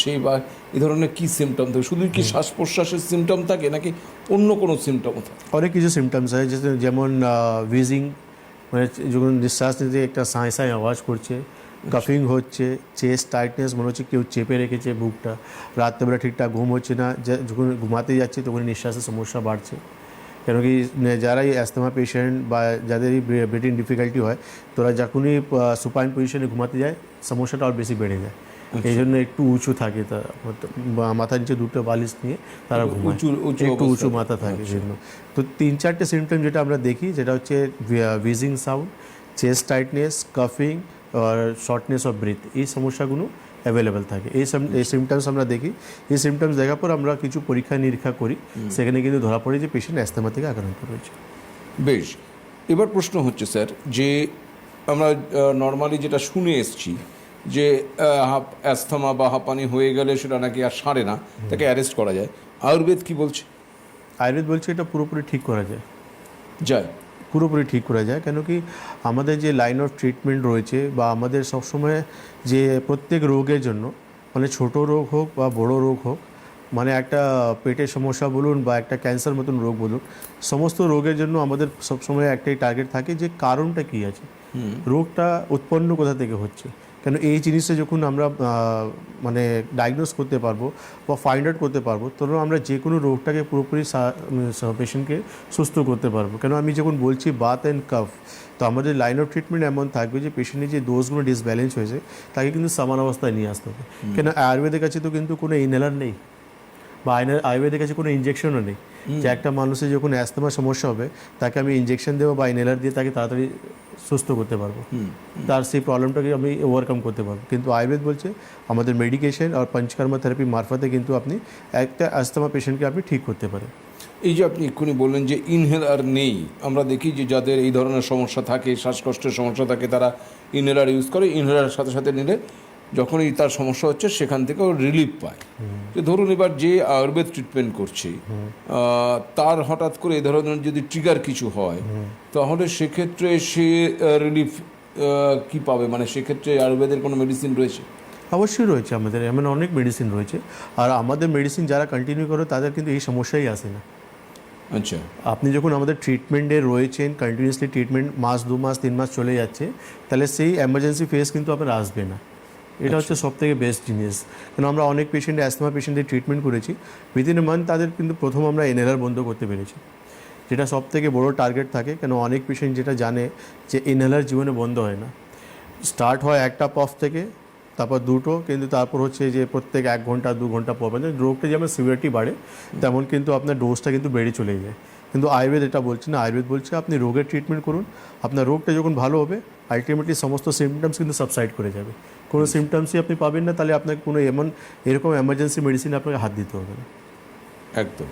সেই বা এই ধরনের কী সিমটম থাকে? শুধু কি শ্বাস প্রশ্বাসের সিমটম থাকে নাকি অন্য কোনো সিমটম থাকে? অনেক কিছু সিমটমস হয় যেমন উইজিং মানে যখন নিঃশ্বাস নিতে একটা সাঁই সাঁই আওয়াজ করছে কাফিং হচ্ছে চেস্ট টাইটনেস মনে হচ্ছে কেউ চেপে রেখেছে বুকটা রাত্রেবেলা ঠিকঠাক ঘুম হচ্ছে না যখন ঘুমাতে যাচ্ছে তখন নিঃশ্বাসের সমস্যা বাড়ছে। কেন কি যারাই যারা অ্যাস্তমা পেশেন্ট বা যাদের এই ব্রিথিং ডিফিকাল্টি হয় তোরা যখনই সুপাইন পজিশনে ঘুমাতে যায় সমস্যাটা আর বেশি বেড়ে যায়। এই জন্য একটু উঁচু থাকে মাথার নিচে দুটো বালিশ নিয়ে তারা উঁচু- উঁচু একটু উঁচু মাথা থাকে সেজন্য। তো তিন চারটে সিমটম যেটা আমরা দেখি যেটা হচ্ছে ভিজিং সাউন্ড চেস্ট টাইটনেস কাফিং আর শর্টনেস অফ ব্রিথ এই সমস্যাগুলো অ্যাভেলেবেল থাকে। এই এই সিমটমস আমরা দেখি। এই সিমটমস দেখার পর আমরা কিছু পরীক্ষা নিরীক্ষা করি। সেখানে কিন্তু ধরা পড়ে যে পেশেন্ট অ্যাস্তমা থেকে আক্রান্ত রয়েছে। বেশ। এবার প্রশ্ন হচ্ছে স্যার যে আমরা নর্মালি যেটা শুনে এসছি যে অ্যাস্থমা বা হাঁপানি হয়ে গেলে সেটা নাকি আর সারে না তাকে অ্যারেস্ট করা যায়। আয়ুর্বেদ কি বলছে? আয়ুর্বেদ বলছে এটা পুরোপুরি ঠিক করা যায়। যায়। পুরোপুরি ঠিক করা যায় কেন কি আমাদের যে লাইন অফ ট্রিটমেন্ট রয়েছে বা আমাদের সবসময় যে প্রত্যেক রোগের জন্য মানে ছোট রোগ হোক বা বড় রোগ হোক মানে একটা পেটের সমস্যা বলুন বা একটা ক্যান্সার মতন রোগ বলুন সমস্ত রোগের জন্য আমাদের সবসময় একটাই টার্গেট থাকে যে কারণটা কী আছে। রোগটা উৎপন্ন কোথা থেকে হচ্ছে? কেন এই জিনিসটা যখন আমরা মানে ডায়াগনোস করতে পারব বা ফাইন্ড আউট করতে পারব তখন আমরা যে কোনো রোগটাকে পুরোপুরি পেশেন্টকে সুস্থ করতে পারব। কেন আমি যখন বলছি বাত অ্যান্ড কাফ তো আমাদের লাইন অফ ট্রিটমেন্ট এমন থাকবে যে পেশেন্টের যে ডোজগুলো ডিসব্যালেন্স হয়েছে তাকে কিন্তু সমান অবস্থায় নিয়ে আসতে হবে। কেন আয়ুর্বেদের কাছে তো কিন্তু কোনো ইনহেলার নেই বা আয়নের আয়ুর্বেদের কাছে কোনো ইঞ্জেকশনও নেই। যে একটা মানুষের যখন অ্যাস্তমার সমস্যা হবে তাকে আমি ইঞ্জেকশন দেবো বা ইনহেলার দিয়ে তাকে তাড়াতাড়ি সুস্থ করতে পারব। তার সেই প্রবলেমটাকে আমি ওভারকাম করতে পারব। কিন্তু আয়ুর্বেদ বলছে আমাদের মেডিকেশন আর পঞ্চকর্মা থেরাপি মারফতে কিন্তু আপনি একটা অ্যাস্তমা পেশেন্টকে আপনি ঠিক করতে পারেন। এই যে আপনি এক্ষুনি বললেন যে ইনহেলার নেই আমরা দেখি যে যাদের এই ধরনের সমস্যা থাকে শ্বাসকষ্টের সমস্যা থাকে তারা ইনহেলার ইউজ করে ইনহেলারের সাথে সাথে নিলে যখনই তার সমস্যা হচ্ছে সেখান থেকেও রিলিফ পায়। যে ধরুন এবার যে আয়ুর্বেদ ট্রিটমেন্ট করছে তার হঠাৎ করে এই ধরনের যদি ট্রিগার কিছু হয় তাহলে সেক্ষেত্রে সে রিলিফ কি পাবে? মানে সেক্ষেত্রে আয়ুর্বেদের কোনো মেডিসিন রয়েছে? অবশ্যই রয়েছে আমাদের এমন অনেক মেডিসিন রয়েছে। আর আমাদের মেডিসিন যারা কন্টিনিউ করে তাদের কিন্তু এই সমস্যাই আসে না। আচ্ছা। আপনি যখন আমাদের ট্রিটমেন্টে রয়েছেন কন্টিনিউসলি ট্রিটমেন্ট মাস দু মাস তিন মাস চলে যাচ্ছে তাহলে সেই এমার্জেন্সি ফেস কিন্তু আপনার আসবে না। এটা হচ্ছে সব থেকে বেস্ট জিনিস। কেন আমরা অনেক পেশেন্ট অ্যাসমা পেশেন্টের ট্রিটমেন্ট করেছি। উইদিন এ মান্থ তাদের কিন্তু প্রথম আমরা ইনহেলার বন্ধ করতে পেরেছি। যেটা সব থেকে বড়ো টার্গেট থাকে। কেন অনেক পেশেন্ট যেটা জানে যে ইনহেলার জীবনে বন্ধ হয় না। স্টার্ট হয় একটা পফ থেকে তারপর দুটো কিন্তু তারপর হচ্ছে যে প্রত্যেক এক ঘণ্টা দু ঘণ্টা পর রোগটা যেমন সিভিয়ারিটি বাড়ে তেমন কিন্তু আপনার ডোজটা কিন্তু বেড়ে চলে যায়। কিন্তু আয়ুর্বেদ এটা বলছে না। আয়ুর্বেদ বলছে আপনি রোগের ট্রিটমেন্ট করুন। আপনার রোগটা যখন ভালো হবে আলটিমেটলি সমস্ত সিমটমস কিন্তু সাবসাইড করে যাবে। কোনো সিমটমসই আপনি পাবেন না, তাহলে আপনাকে কোনো এমন, এরকম এমার্জেন্সি মেডিসিন আপনাকে হাত দিতে হবে না। একদম।